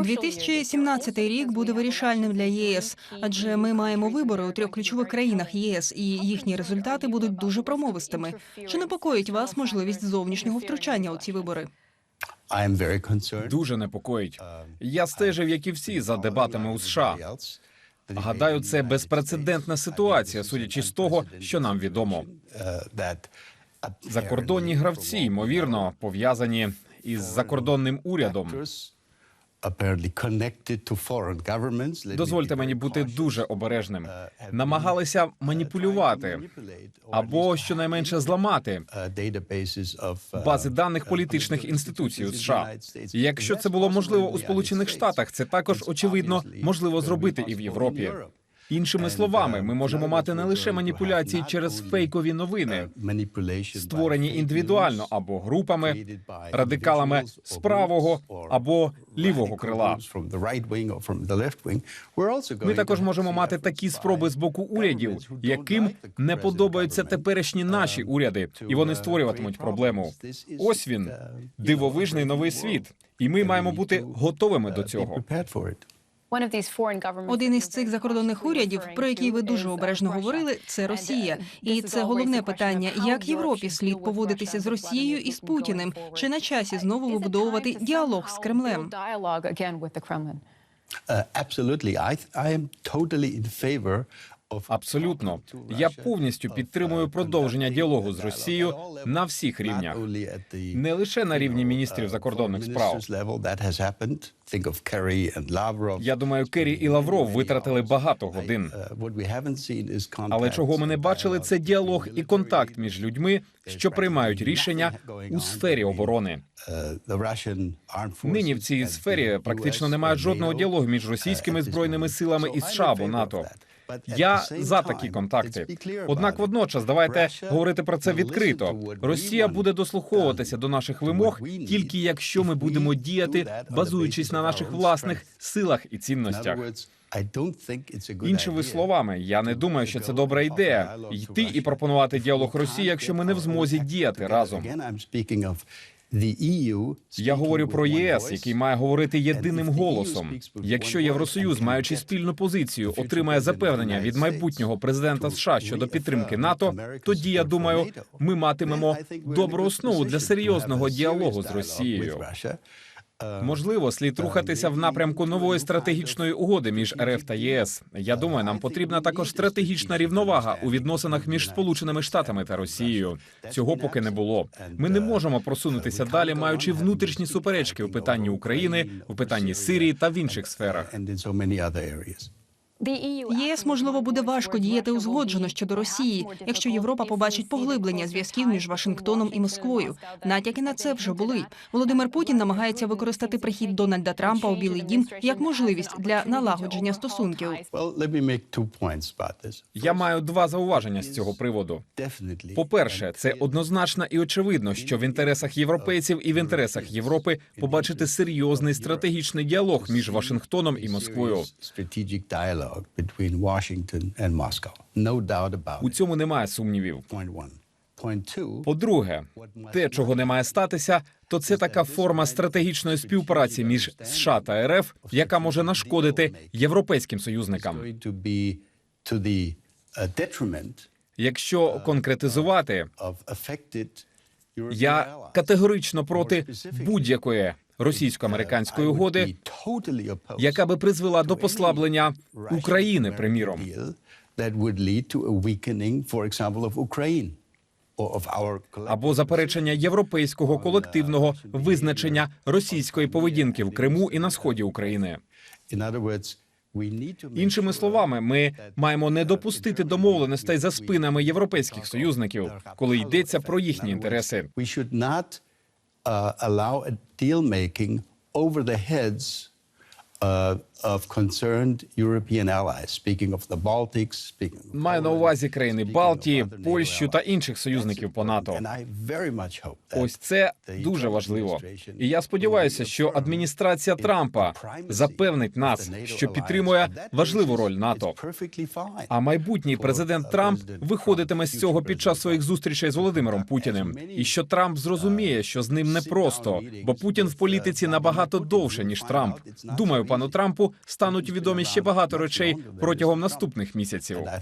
2017 рік буде вирішальним для ЄС, адже ми маємо вибори у трьох ключових країнах ЄС, і їхні результати будуть дуже промовистими. Чи непокоїть вас можливість зовнішнього втручання у ці вибори? I very concerned. Дуже непокоїть. Я стежив, як і всі, за дебатами у США. Гадаю, це безпрецедентна ситуація, судячи з того, що нам відомо. Закордонні гравці, ймовірно, пов'язані із закордонним урядом. Дозвольте мені бути дуже обережним. Намагалися маніпулювати або щонайменше зламати бази даних політичних інституцій у США. І Якщо це було можливо у Сполучених Штатах, це також очевидно можливо зробити і в Європі. Іншими словами, ми можемо мати не лише маніпуляції через фейкові новини, створені індивідуально або групами, радикалами з правого або лівого крила. Ми також можемо мати такі спроби з боку урядів, яким не подобаються теперішні наші уряди, і вони створюватимуть проблему. Ось він дивовижний новий світ, і ми маємо бути готовими до цього. Один із цих закордонних урядів, про який ви дуже обережно говорили, це Росія, і це головне питання: як Європі слід поводитися з Росією і з Путіним? Чи на часі знову вибудовувати діалог з Кремлем? Абсолютно, я повністю підтримую продовження діалогу з Росією на всіх рівнях, не лише на рівні міністрів закордонних справ. Я думаю, Керрі і Лавров витратили багато годин. Але чого ми не бачили, це діалог і контакт між людьми, що приймають рішення у сфері оборони. Нині в цій сфері практично немає жодного діалогу між російськими збройними силами і США або НАТО. Я за такі контакти. Однак, водночас, давайте говорити про це відкрито. Росія буде дослуховуватися до наших вимог тільки якщо ми будемо діяти, базуючись на наших власних силах і цінностях. Іншими словами, я не думаю, що це добра ідея йти і пропонувати діалог Росії, якщо ми не в змозі діяти разом. Я говорю про ЄС, який має говорити єдиним голосом. Якщо Євросоюз, маючи спільну позицію, отримає запевнення від майбутнього президента США щодо підтримки НАТО, тоді я думаю, ми матимемо добру основу для серйозного діалогу з Росією. Можливо, слід рухатися в напрямку нової стратегічної угоди між РФ та ЄС. Я думаю, нам потрібна також стратегічна рівновага у відносинах між Сполученими Штатами та Росією. Цього поки не було. Ми не можемо просунутися далі, маючи внутрішні суперечки у питанні України, у питанні Сирії та в інших сферах. ЄС можливо буде важко діяти узгоджено щодо Росії, якщо Європа побачить поглиблення зв'язків між Вашингтоном і Москвою. Натяки на це вже були. Володимир Путін намагається використати прихід Дональда Трампа у Білий Дім як можливість для налагодження стосунків. Я маю два зауваження з цього приводу. По-перше, це однозначно і очевидно, що в інтересах європейців і в інтересах Європи побачити серйозний стратегічний діалог між Вашингтоном і Москвою. У цьому немає сумнівів. По-друге, те, чого не має статися, то це така форма стратегічної співпраці між США та РФ, яка може нашкодити європейським союзникам. Якщо конкретизувати, я категорично проти будь-якої російсько-американської угоди, яка би призвела до послаблення України, приміром. або заперечення європейського колективного визначення російської поведінки в Криму і на сході України. Іншими словами, ми маємо не допустити домовленостей за спинами європейських союзників, коли йдеться про їхні інтереси. Uh, allow a deal making over the heads of concerned European allies, speaking of the Baltics, speaking of Маю на увазі країни Балтії, Польщу та інших союзників по НАТО. Ось це дуже важливо. І я сподіваюся, що адміністрація Трампа запевнить нас, що підтримує важливу роль НАТО. А майбутній президент uh, Трамп виходитиме з цього під час своїх зустрічей з Володимиром Путіним, і що Трамп зрозуміє, що з ним непросто, бо Путін в політиці uh, набагато довше ніж Трамп. Думаю, пану. Трампу стануть відомі ще багато речей протягом наступних місяців. Uh.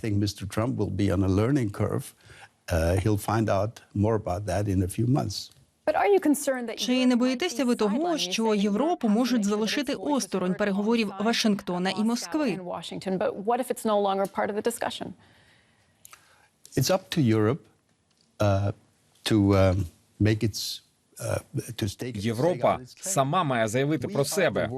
Чи не боїтеся ви того, що Європу можуть залишити осторонь переговорів Вашингтона і Москви? It's up to Europe uh, to um, make its uh, Європа сама має заявити про себе.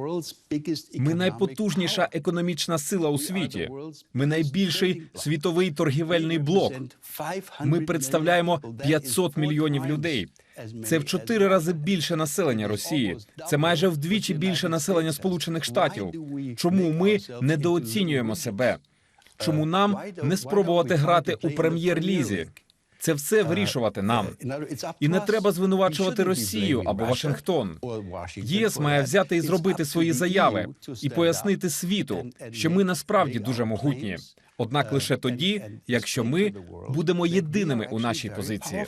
Ми найпотужніша економічна сила у світі. Ми найбільший світовий торгівельний блок. represent 500 Ми представляємо people. 500 мільйонів людей. Це в чотири рази більше населення Росії. Це майже вдвічі більше населення Сполучених Штатів. Чому ми недооцінюємо себе? Чому нам не спробувати грати у прем'єр-лізі? Це все вирішувати нам. Up І не треба звинувачувати Росію або Вашингтон. ЄС має взяти і зробити свої заяви і пояснити світу, що ми насправді дуже могутні. Однак uh, лише тоді, якщо ми будемо єдиними у нашій позиції.